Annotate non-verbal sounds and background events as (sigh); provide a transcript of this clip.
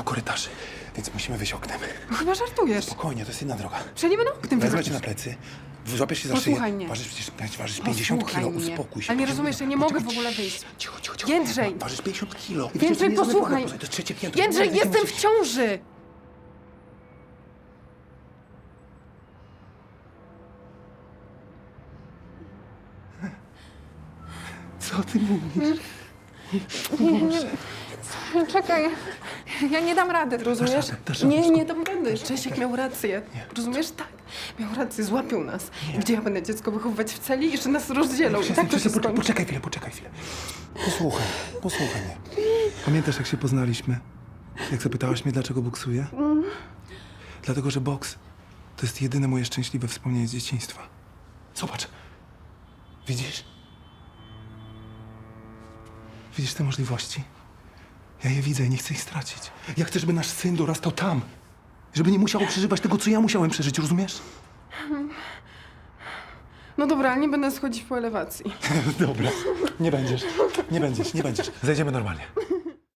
u korytarzy, więc musimy wyjść oknem. No chyba żartujesz. Spokojnie, to jest jedna droga. Przeniemen oknem Wezmę cię na plecy, złapiesz się za Posłuchaj szyję. mnie. Ważysz przecież ważysz 50 Posłuchaj kilo, mnie. uspokój się. Ale nie rozumiesz, ja nie mogę w ogóle wyjść. Cicho, cicho, cicho. Jędrzej! Ważysz 50 kilo. I Jędrzej, przecież to nie jest posłuchaj. To jest trzecie piętro. Jędrzej, Ty jestem w ciąży! Co ty mówisz? Czekaj, ja nie dam rady, rozumiesz? radę, dasz radę, Nie, nie dam rady. Czesiek miał rację. Rozumiesz? Tak, miał rację, złapią nas. Gdzie ja będę dziecko wychowywać w celi i jeszcze nas rozdzielą. I tak to się poczekaj, skończy. poczekaj chwilę, poczekaj chwilę. Posłuchaj, posłuchaj mnie. Pamiętasz, jak się poznaliśmy? Jak zapytałaś mnie, dlaczego boksuję? Dlatego, że boks to jest jedyne moje szczęśliwe wspomnienie z dzieciństwa. Zobacz. Widzisz? Widzisz te możliwości? Ja je widzę i nie chcę ich stracić. Ja chcę, żeby nasz syn dorastał tam. Żeby nie musiał przeżywać tego, co ja musiałem przeżyć, rozumiesz? No dobra, ale nie będę schodzić po elewacji. (laughs) Dobra, nie będziesz, nie będziesz, nie będziesz. Zejdziemy normalnie.